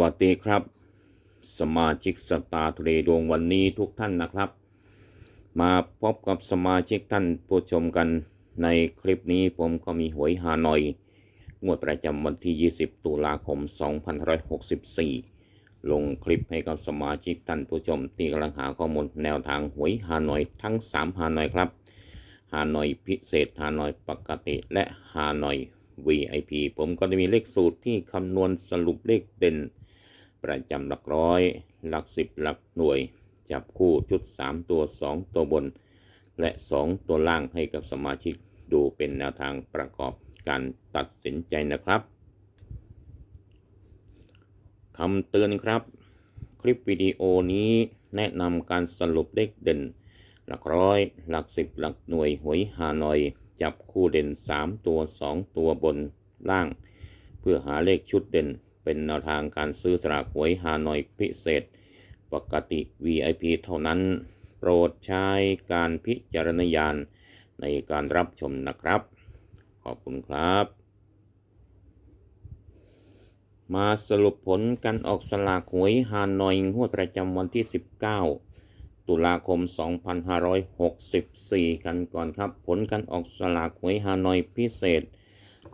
วัสดีครับ สมาชิกสตาร์ทเรดวงวันนี้ทุกท่านนะครับ มาพบกับสมาชิกท่านผู้ชมกันในคลิปนี้ผมก็มีหวยฮานอย งวดประจำวันที่ 20 ตุลาคม 2564 ลงคลิปให้กับสมาชิกท่านผู้ชมที่กำลังหาข้อมูลแนวทางหวยฮานอยทั้ง 3 ฮานอยครับ ฮานอยพิเศษฮานอยปกติและฮานอย VIP ผมก็จะมีเลขสูตรที่คำนวณสรุปเลขเด่น ประจำหลักร้อย หลักสิบหลักหน่วย จับคู่ชุด 3 ตัว 2 ตัวบน และ 2 ตัวล่างให้กับสมาชิกดูเป็นแนวทางประกอบการตัดสินใจนะครับคำเตือนครับ คลิปวิดีโอนี้แนะนำการสรุปเลขเด่น หลักร้อย หลักสิบหลักหน่วยหวยฮานอย จับคู่เด่น 3 ตัว 2 ตัวบนล่าง เพื่อหาเลขชุดเด่น เป็นแนวทางการซื้อสลากหวยฮานอยพิเศษ ปกติ VIP เท่านั้น โปรดใช้การพิจารณญาณในการรับชมนะครับ ขอบคุณครับ มาสรุปผลการออกสลากหวยฮานอยงวดประจำวันที่ 19 ตุลาคม 2564 กันก่อนครับ ผลการออกสลากหวยฮานอยพิเศษ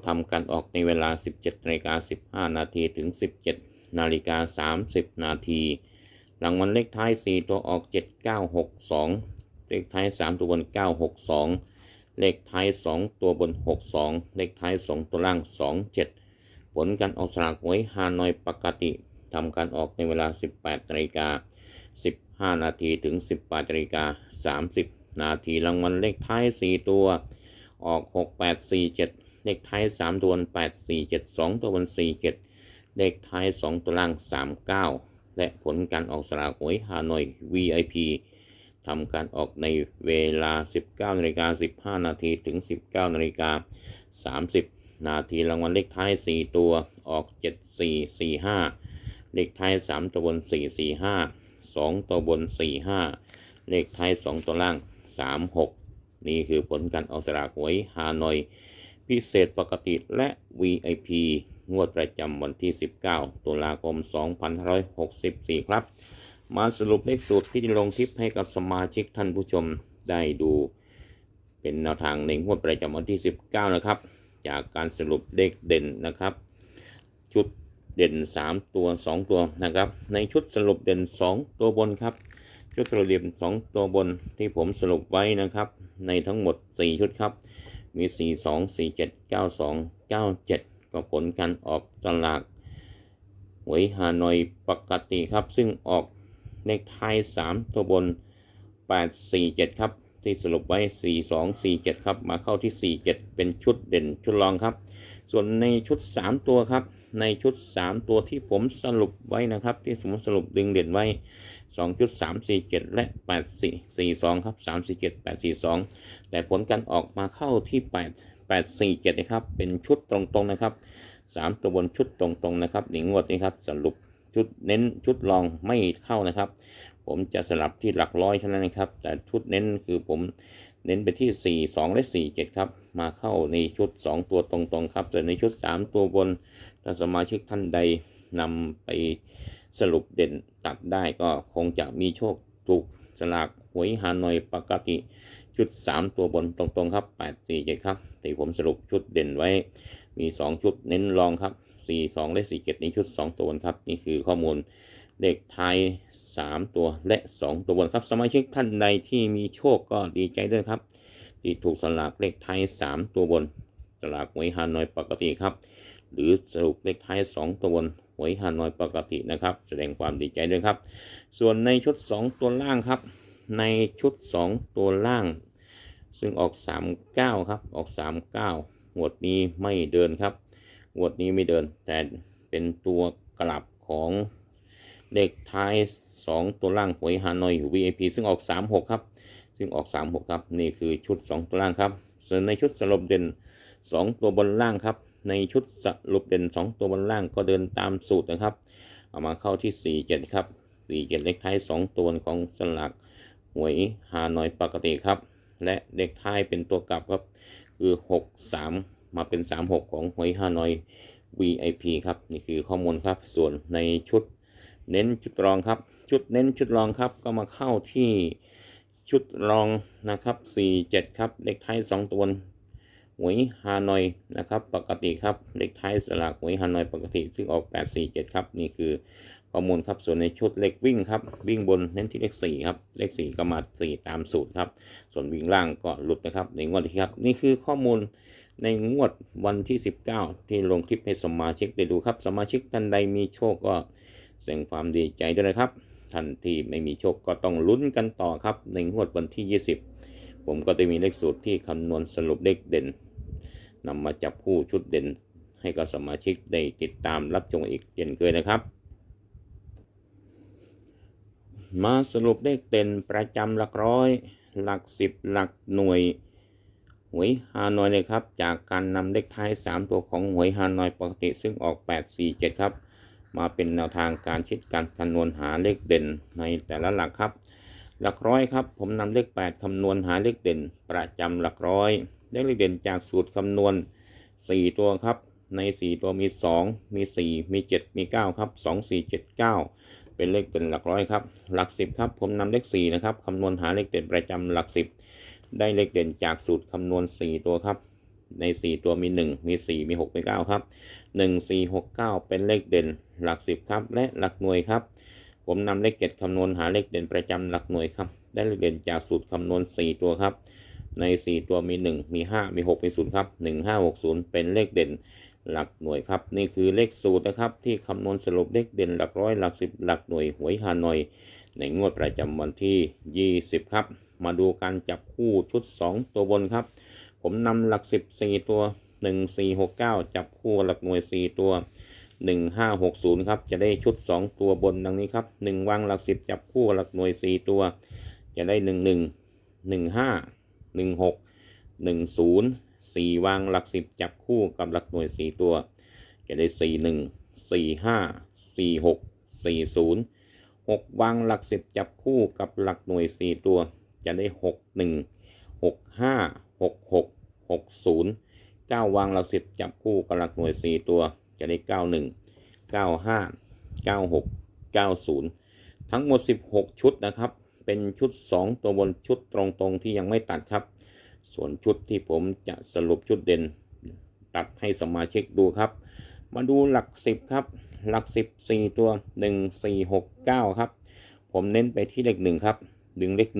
ทำการออกในเวลา 17นาฬิกา15 นาทีถึง 17นาฬิกา30 นาทีรางวัลเลขท้าย 4 ตัวออก 7962 เลขท้าย 3 ตัวบน 962 เลขท้าย 2 ตัวบน 62 เลขท้าย 2 ตัวล่าง 27 ผลการออกสลากหวยฮานอยปกติทำการออกในเวลา 18นาฬิกา15 นาทีถึง 18นาฬิกา30 นาทีรางวัลเลขท้าย 4 ตัวออก 6847 เลขท้าย 3 ตัว847 2 ตัวบน 47 เลขท้าย 2 ตัวล่าง 39 และผลการออกสลากหวยฮานอย VIP ทำการออกในเวลา 19นาฬิกา15 นาทีถึง 19นาฬิกา30 นาทีรางวัลเลขท้าย 4 ตัวออก 7445 เลขท้าย 3 ตัวบน 445 2 ตัวบน 45 เลขท้าย 2 ตัวล่าง 36 นี่คือผลการออกสลากหวยฮานอย พิเศษปกติและ VIP งวดประจำวันที่ 19 ตุลาคม 2564 ครับ มาสรุปเลขสูตรที่ลงคลิปให้กับสมาชิกท่านผู้ชมได้ดูเป็นแนวทางในงวดประจำวันที่ 19 นะครับ จากการสรุปเลขเด่นนะครับ ชุดเด่น 3 ตัว 2 ตัวนะครับ ในชุดสรุปเด่น 2 ตัวบนครับ ชุดสรุปเด่น 2 ตัวบนที่ผมสรุปไว้นะครับ ในทั้งหมด 4 ชุดครับ มี 4 2 4 7 9 2 9 7 ก็ผลการออกสลากหวยฮานอยปกติครับ ซึ่งออกเลขท้าย 3 ตัวบน 8 4 7 ครับ ที่สรุปไว้ 4 2 4 7 ครับ มาเข้าที่ 4 7 เป็นชุดเด่นชุดรองครับ ส่วนในชุด 3 ตัวครับ ในชุด 3 ตัวที่ผมสรุปไว้นะครับ ที่สมมติสรุปดึงเด่นไว้ 2ชุด3 4 7 และ 8 4 4 2 ครับ 3 4 7 8 4 2 แต่ผลการออกมาเข้าที่ 8 8 4 7 นะครับ เป็นชุดตรงๆนะครับ 3 ตัวบนชุดตรงๆนะครับหนิงวดนี้ครับ สรุปชุดเน้นชุดรองไม่เข้านะครับ ผมจะสลับที่หลักร้อยเท่านั้นนะครับ แต่ชุดเน้นคือผมเน้นไปที่ 4 2 และ 4 7 ครับ มาเข้าในชุด 2 ตัวตรงๆ ครับแต่ในชุด 3 ตัวบน ถ้าสมาชิกท่านใดนำไป สรุปเด่นตัดได้ก็คงจะมีโชคถูกสลากหวยฮานอยปกติชุด 3 ตัวบนตรงๆครับ 8 4 7 ครับที่ผมสรุปชุดเด่นไว้ มี 2 ชุดเน้นรองครับ 4 2 และ 4 7 นี้ชุด 2 ตัวบนครับ นี่คือข้อมูลเลขไทาย3 ตัวและ 2 ตัวบนครับ สมาชิกท่านใดที่มีโชคก็ดีใจด้วยครับ ที่ถูกสลากเลขไทาย3 ตัวบน สลากหวยฮานอยปกติครับ หรือสรุปเลขไทย 2 ตัวบน วยฮานอยปกตินะครับ แสดงความดีใจด้วยครับ ส่วนในชุด 2 ตัวล่างครับ ในชุด 2 ตัวล่าง ซึ่งออก 39 ครับ ออก 39หวดนี้ไม่เดินครับหวดนี้ไม่เดิน แต่เป็นตัวกลับของเลขท้าย 2 ตัวล่างหวยฮานอย VIP ซึ่งออก 36 ครับ ซึ่งออก 36 ครับ นี่คือชุด 2 ตัวล่างครับ ส่วนในชุดสรุปเด่น 2 ตัวบนล่างครับ ในชุดสรุปเด่น 2 ตัวบนล่างก็เดินตามสูตรนะครับ เอามาเข้าที่ 4 7 ครับ 4 7 เลขท้าย 2 ตัวของสลากหวยฮานอยปกติครับ และเลขท้ายเป็นตัวกลับครับ คือ 6 3 มาเป็น 3 6 ของหวยฮานอย VIP ครับ นี่คือข้อมูลครับ ส่วนในชุดเน้นชุดรองครับ ชุดเน้นชุดรองครับ ก็มาเข้าที่ชุดรองนะครับ 47 ครับ เลขท้าย 2 ตัว หวยฮานอยนะครับปกติครับเลขท้ายสลากหวยฮานอยปกติซึ่งออก 847 ครับ นี่คือข้อมูลครับส่วนในชุดเลขวิ่งครับวิ่งบนเน้นที่เลข4ครับเลข 4 ก็มา 4 ตามสูตรครับ ส่วนวิ่งล่างก็หลุดนะครับ ในงวดที่ครับ นี่คือข้อมูลในงวดวันที่ 19 ที่ลงคลิปให้สมาชิกได้ดูครับ สมาชิกท่านใดมีโชคก็แสดงความดีใจด้วยนะครับท่านที่ไม่มีโชคก็ต้องลุ้นกันต่อครับในงวดวันที่ 20 ผมก็จะมีเลขสูตรที่คำนวณสรุปเลขเด่น นำมาจับคู่ชุดเด่นให้กับสมาชิกได้ติดตามรับชมอีกเช่นเคยนะครับ มาสรุปเลขเด่นประจำหลักร้อย หลักสิบหลักหน่วยหวยฮานอยเลยครับ จากการนำเลขท้าย 3 ตัวของหวยฮานอยปกติซึ่งออก 847 ครับ มาเป็นแนวทางการคิดการคำนวณหาเลขเด่นในแต่ละหลักครับ หลักร้อยครับ ผมนำเลข 8คำนวณหาเลขเด่น ประจำหลักร้อย ได้เลขเด่นจากสูตรคำนวณ 4 ตัวครับ ใน 4 ตัวมี 2 มี 4 มี 7 มี 9 ครับ 2 4 7 9 เป็นเลขเด่นหลักร้อยครับ หลัก 10 ครับ ผมนำเลข 4 นะครับคำนวณหาเลขเด่นประจำหลัก 10 ได้เลขเด่นจากสูตรคำนวณ 4 ตัวครับ ใน 4 ตัวมี 1 มี 4 มี 6 มี 9 ครับ 1 4 6 9 เป็นเลขเด่นหลัก 10 ครับ และหลักหน่วยครับผมนำเลขเจ็ดคำนวณหาเลขเด่นประจำหลักหน่วยครับ ได้เลขเด่นจากสูตรคำนวณ 4 ตัวครับ ใน 4 ตัวมี 1 มี 5 มี 6 มี 0 ครับ 1 5 6 0 เป็นเลขเด่นหลักหน่วยครับ นี่คือเลขสูตรนะครับ ที่คำนวณสรุปเลขเด่นหลักร้อยหลักสิบหลักหน่วยหวยฮานอย ในงวดประจำวันที่ 20 ครับ มาดูการจับคู่ชุด 2 ตัวบนครับ ผมนำหลัก10 4ตัว 1 4 6 9 จับคู่หลักหน่วย 4 ตัว 1 5 6 0 ครับ จะได้ชุด 2 ตัวบนดังนี้ครับ 1 วางหลัก 10 จับคู่หลักหน่วย 4 ตัว จะได้ 1 1 16 1 0 4 วางหลัก 10 จับคู่กับหลักหน่วย 4 ตัวจะได้ 4 1 4 5 4 6 4 0 6 วางหลัก 10 จับคู่กับหลักหน่วย 4 ตัว จะได้ 6 1 6 5 6 6 6 0 9 วางหลัก 10 จับคู่กับหลักหน่วย 4 ตัว จะได้ 91 95 96 90 ทั้งหมด 16 ชุดนะครับ เป็นชุด 2 ตัวบนชุดตรงๆที่ยังไม่ตัดครับ ส่วนชุดที่ผมจะสรุปชุดเด่น ตัดให้สมาชิกดูครับ มาดูหลัก 10 ครับ หลัก 10 4 ตัว 1 4 6 9 ครับ ผมเน้นไปที่เลข1ครับ ดึงเลข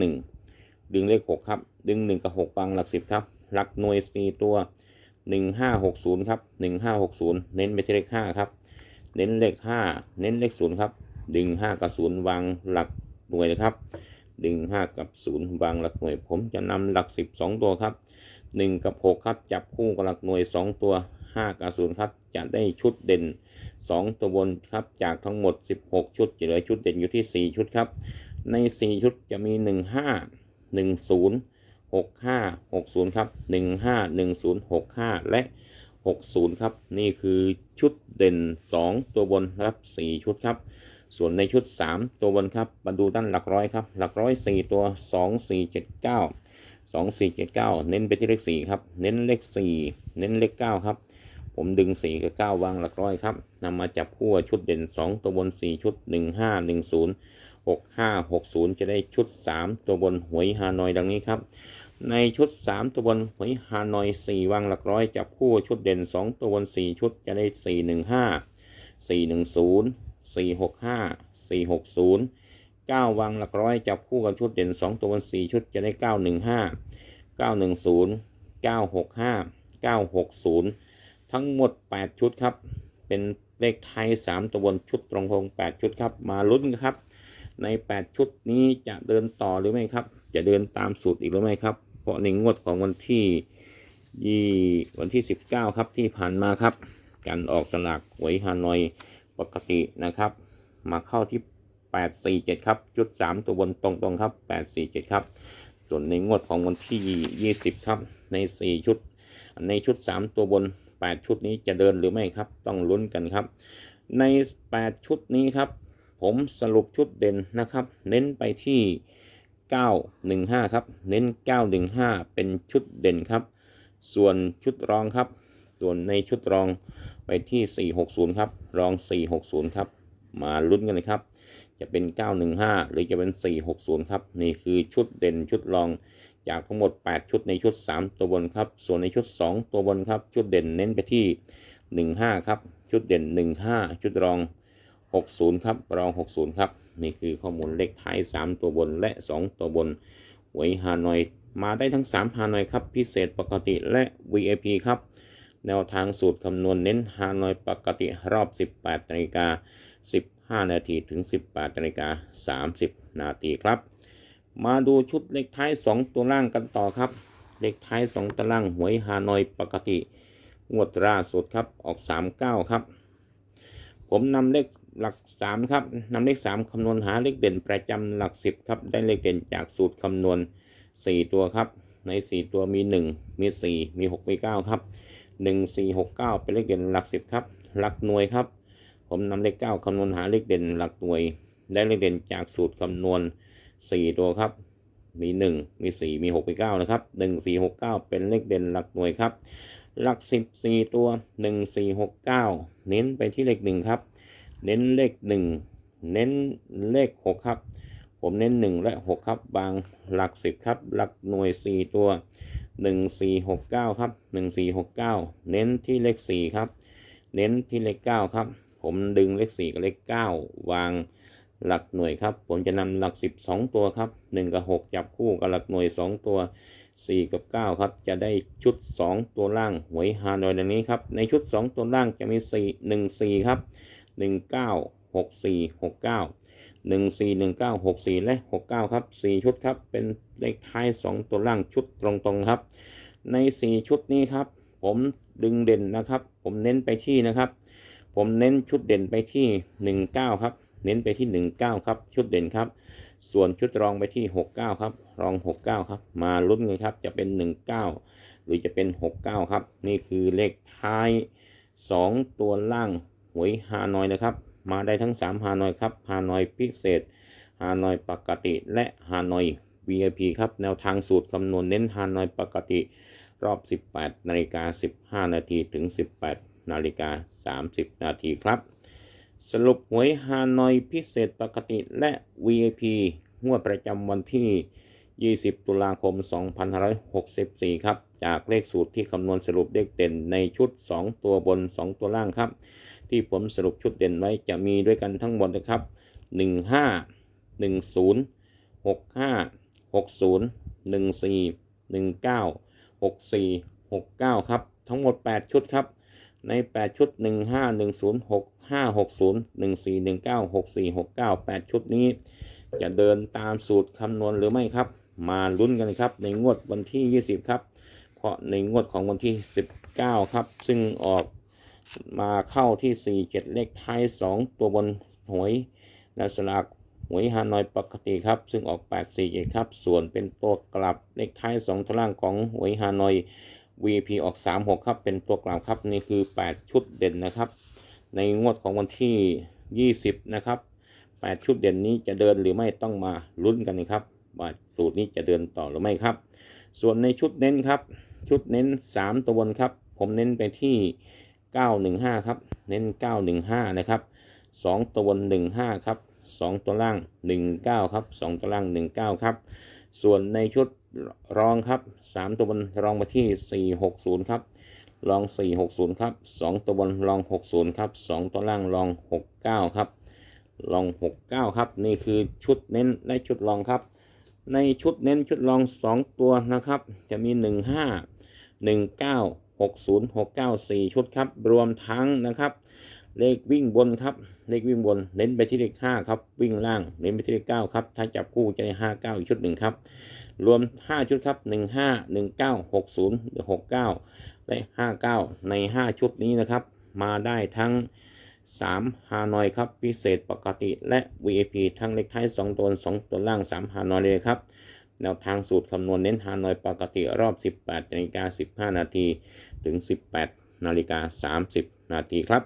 1 ดึงเลข 6 ครับ ดึง 1 กับ6วางหลัก 10 ครับ หลักหน่วย 4 ตัว 1560 ครับ 1560 เน้นไปที่เลข 5 ครับ เน้นเลข 5 เน้นเลข 0 ครับ ดึง 5 กับ 0 วางหลักหน่วยนะครับ ดึง 5 กับ 0 วางหลักหน่วย ผมจะนำหลัก 10 2 ตัวครับ 1 กับ 6 ครับ จับคู่กับหลักหน่วย 2 ตัว 5 กับ 0 ครับ จะได้ชุดเด่น 2 ตัวบนครับ จากทั้งหมด 16 ชุดจะเหลือชุดเด่นอยู่ที่ 4 ชุดครับ ใน 4 ชุดจะมี 1 5 1 0 6 5 6 0 ครับ 1 5 1 0 6 5 และ 60 ครับ นี่คือชุดเด่น 2 ตัวบนครับ 4 ชุดครับ ส่วนในชุด 3 ตัวบนครับ มาดูด้านหลักร้อยครับ หลักร้อย 4 ตัว 2 4 7 9 2 4 7 9 เน้นไปที่เลข 4 ครับ เน้นเลข 4 เน้นเลข 9 ครับ ผมดึง 4 กับ 9 วางหลักร้อยครับนำมาจับคู่ชุดเด่น 2 ตัวบน 4 ชุด 1 5 1 0 6 5 6 0 จะได้ชุด 3 ตัวบนหวยฮานอยดังนี้ครับ ในชุด 3 ตัวบนหวยฮานอย 4 วางหลักร้อย จับคู่ชุดเด่น 2 ตัวบน 4 ชุดจะได้ 4 1 5 4 1 0 4 6 5 4 6 0 9 วางหลักร้อยจับคู่กับชุดเด่น 2 ตัวบน4ชุดจะได้ 9 1 5 9 1 0 9 6 5 9 6 0 ทั้งหมด 8 ชุดครับ เป็นเลขไทย 3 ตัวบนชุดตรงง8 ชุดครับ มาลุ้นกันครับ ใน 8 ชุดนี้จะเดินต่อหรือไม่ครับ จะเดินตามสูตรอีกหรือไม่ครับ เพราะในงวดของวันที่ยี่วันที่ 19 ครับที่ผ่านมาครับ การออกสลากหวยฮานอย ปกตินะครับ มาเข้าที่ 847 ครับชุด 3 ตัวบนตรงๆครับ 847 ครับ ส่วนในงวดของวันที่ 20 ครับ ใน 4 ชุด ในชุด 3 ตัวบน 8 ชุดนี้จะเดินหรือไม่ครับ ต้องลุ้นกันครับ ใน 8 ชุดนี้ครับ ผมสรุปชุดเด่นนะครับ เน้นไปที่ 915 ครับ เน้น 915 เป็นชุดเด่นครับ ส่วนชุดรองครับ ส่วนในชุดรอง ไปที่ 460 ครับรอง 460 ครับ มาลุ้นกันเลยครับ จะเป็น 915 หรือจะเป็น 460 ครับ นี่คือชุดเด่นชุดรองจากทั้งหมด 8 ชุดในชุด 3 ตัวบนครับ ส่วนในชุด 2 ตัวบนครับ ชุดเด่นเน้นไปที่ 15 ครับ ชุดเด่น 15 ชุดรอง 60 ครับ รอง 60 ครับ นี่คือข้อมูลเลขท้าย 3 ตัวบนและ 2 ตัวบนหวยฮานอย มาได้ทั้ง 3 ฮานอยครับ พิเศษปกติและ VIP ครับ แนวทางสูตรคำนวณเน้นฮานอยปกติรอบ 18นาฬิกา15 นาทีถึง 18นาฬิกา30 นาทีครับ มาดูชุดเลขท้าย 2 ตัวล่างกันต่อครับ เลขท้าย 2ตัวล่างหวยฮานอยปกติงวดล่าสุดครับออก 39 ครับ ผมนำเลขหลัก 3 ครับนำเลข 3คำนวณหาเลขเด่นประจำหลัก 10 ครับ ได้เลขเด่นจากสูตรคำนวณ 4 ตัวครับ ใน 4 ตัวมี 1 มี 4 มี 6 มี 9 ครับ 1 4 6 9 เป็นเลขเด่นหลัก 10 ครับ หลักหน่วยครับ ผมนำเลข 9คำนวณหาเลขเด่นหลักหน่วย ได้เลขเด่นจากสูตรคำนวณ 4 ตัวครับ มี 1 มี 4 มี 6 มี 9 นะครับ 1 4 6 9 เป็นเลขเด่นหลักหน่วยครับ หลัก 14 ตัว 1 4 6 9 เน้นไปที่เลข 1 ครับ เน้นเลข 1 เน้นเลข 6 ครับ ผมเน้น 1 และ 6 ครับ บางหลัก 10 ครับ หลักหน่วย 4 ตัว 1 4 6 9 ครับ 1 4 6 9 เน้นที่เลข 4 ครับ เน้นที่เลข 9 ครับ ผมดึงเลข 4 กับเลข 9 วางหลักหน่วยครับ ผมจะนำหลัก 12 ตัวครับ 1 กับ 6 จับคู่กับหลักหน่วย 2 ตัว 4 กับ 9 ครับ จะได้ชุด 2 ตัวล่างหวยฮานอยดังนี้ครับ ในชุด 2 ตัวล่างจะมี 4 1 4 ครับ 1 9 6 4 6 9 1 4 1 9 6 4 และ 6 9 ครับ 4 ชุดครับ เป็นเลขท้าย 2 ตัวล่างชุดตรงๆครับ ใน 4 ชุดนี้ครับ ผมดึงเด่นนะครับ ผมเน้นไปที่นะครับ ผมเน้นชุดเด่นไปที่ 19 ครับ เน้นไปที่ 19 ครับ ชุดเด่นครับ ส่วนชุดรองไปที่ 69 ครับ รอง 69 ครับ มาลุ้นกันครับ จะเป็น 19 หรือจะเป็น 69 ครับ นี่คือเลขท้าย 2 ตัวล่างหวยฮานอยนะครับ มาได้ทั้ง 3 ฮานอยครับฮานอยพิเศษฮานอยปกติและฮานอย VIP ครับแนวทางสูตรคำนวณเน้นฮานอยปกติ รอบ 18 นาฬิกา 15 นาทีถึง 18 นาฬิกา 30 นาทีครับ สรุปหวยฮานอยพิเศษปกติและ VIP งวดประจำวันที่ 20 ตุลาคม 2564 ครับ จากเลขสูตรที่คำนวณสรุปเลขเด่นในชุด 2 ตัวบน 2 ตัวล่างครับ ที่ผมสรุปชุดเด่นไว้จะมีด้วยกันทั้งหมดนะครับ 15 10 65 60 14 19 64 69 ครับ ทั้งหมด 8 ชุดครับ ใน 8 ชุด 15 10 65 60 14 19 64 69 8 ชุดนี้ จะเดินตามสูตรคำนวณหรือไม่ครับ มาลุ้นกันครับ ในงวดวันที่ 20 ครับ เพราะในงวดของวันที่ 19 ครับ ซึ่งออก มาเข้าที่ 47 เลขท้าย 2 ตัวบนหวยและสลากหวยฮานอยปกติครับ ซึ่งออก 847 ครับ ส่วนเป็นตัวกลับเลขท้าย 2ตัวล่างของหวยฮานอย VP ออก 36 ครับ เป็นตัวกลับครับ นี่คือ 8 ชุดเด่นนะครับ ในงวดของวันที่ 20 นะครับ 8 ชุดเด่นนี้จะเดินหรือไม่ต้องมาลุ้นกันนะครับว่าสูตรนี้จะเดินต่อหรือไม่ครับ ส่วนในชุดเน้นครับ ชุดเน้น 3 ตัวบนครับ ผมเน้นไปที่ 915 ครับ เน้น 915 นะครับ 2 ตัวบน 15 ครับ 2 ตัวล่าง 19 ครับ 2 ตัวล่าง 19 ครับ ส่วนในชุดรองครับ 3 ตัวบนรองมาที่ 460 ครับรอง 460 ครับ 2 ตัวบนรอง 60 ครับ 2 ตัวล่างรอง 69 ครับรอง 69 ครับ นี่คือชุดเน้นและชุดรองครับ ในชุดเน้นชุดรอง 2 ตัวนะครับ จะมี 15 19 60 69 4 ชุดครับ รวมทั้งนะครับ เลขวิ่งบนครับ เลขวิ่งบน เน้นไปที่เลข 5 ครับ วิ่งล่าง เน้นไปที่เลข 9 ครับ ถ้าจับคู่จะได้ 5 9 อีกชุดหนึ่งครับ รวม 5 ชุดครับ 15 19 60หรือ69และ59 ใน 5 ชุดนี้นะครับ มาได้ทั้ง3ฮานอยครับ พิเศษปกติและ VIP ทั้งเลขท้าย 2 ตัว 2 ตัวล่าง 3ฮานอยเลยครับ แนวทางสูตรคำนวณเน้นฮานอยปกติรอบ 18นาฬิกา15 นาที ถึง 18นาฬิกา30 นาทีครับ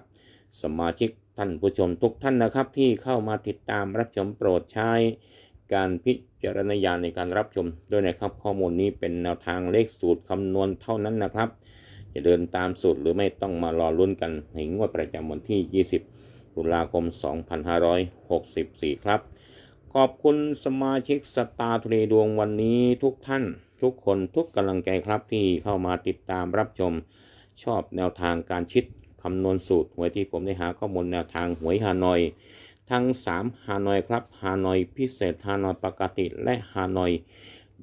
สมาชิกท่านผู้ชมทุกท่านนะครับที่เข้ามาติดตามรับชมโปรดใช้การพิจารณญาณในการรับชมด้วยนะครับข้อมูลนี้เป็นแนวทางเลขสูตรคำนวณเท่านั้นนะครับจะเดินตามสูตรหรือไม่ต้องมารอลุ้นกันในงวดประจำวันที่ 20 ตุลาคม 2564 ครับ ขอบคุณสมาชิกสตาร์ทเรดวงวันนี้ทุกท่าน ทุกคนทุกกำลังใจครับที่เข้ามาติดตามรับชม ชอบแนวทางการคิดคำนวณสูตรหวยที่ผมได้หาข้อมูลแนวทางหวยฮานอย ทั้ง 3 ฮานอยครับฮานอยพิเศษฮานอยปกติและฮานอย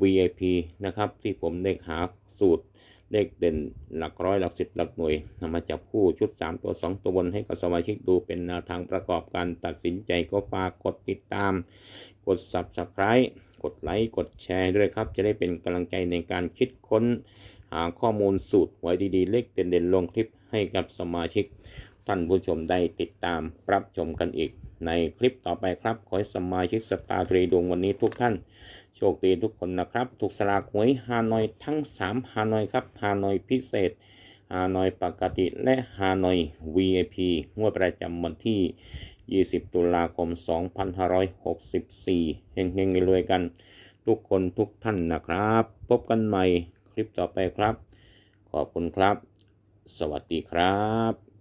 VIP นะครับที่ผมได้หาสูตร เลขเด่นหลักร้อยหลักสิบหลักหน่วยนำมาจับคู่ชุด 3 ตัว 2 ตัวบนให้กับสมาชิกดูเป็นแนวทางประกอบการตัดสินใจก็ฝากกดติดตาม กด Subscribe กดไลค์กดแชร์ด้วยครับ จะได้เป็นกำลังใจในการคิดค้น หาข้อมูลสูตรไว้ดีๆ เลขเด่นๆลงคลิปให้กับสมาชิก ท่านผู้ชมได้ติดตามรับชมกันอีก ในคลิปต่อไปครับ ขอให้สมาชิกสตาร์ทรีดวงวันนี้ทุกท่าน โชคดีทุกคนนะครับ ถูกสลากหวยฮานอยทั้ง 3 ฮานอยครับ ฮานอยพิเศษ ฮานอยปกติและฮานอย VIP งวดประจำวันที่ 20 ตุลาคม 2564 เฮงๆรวยกัน ทุกคนทุกท่านนะครับ พบกันใหม่คลิปต่อไปครับ ขอบคุณครับ สวัสดีครับ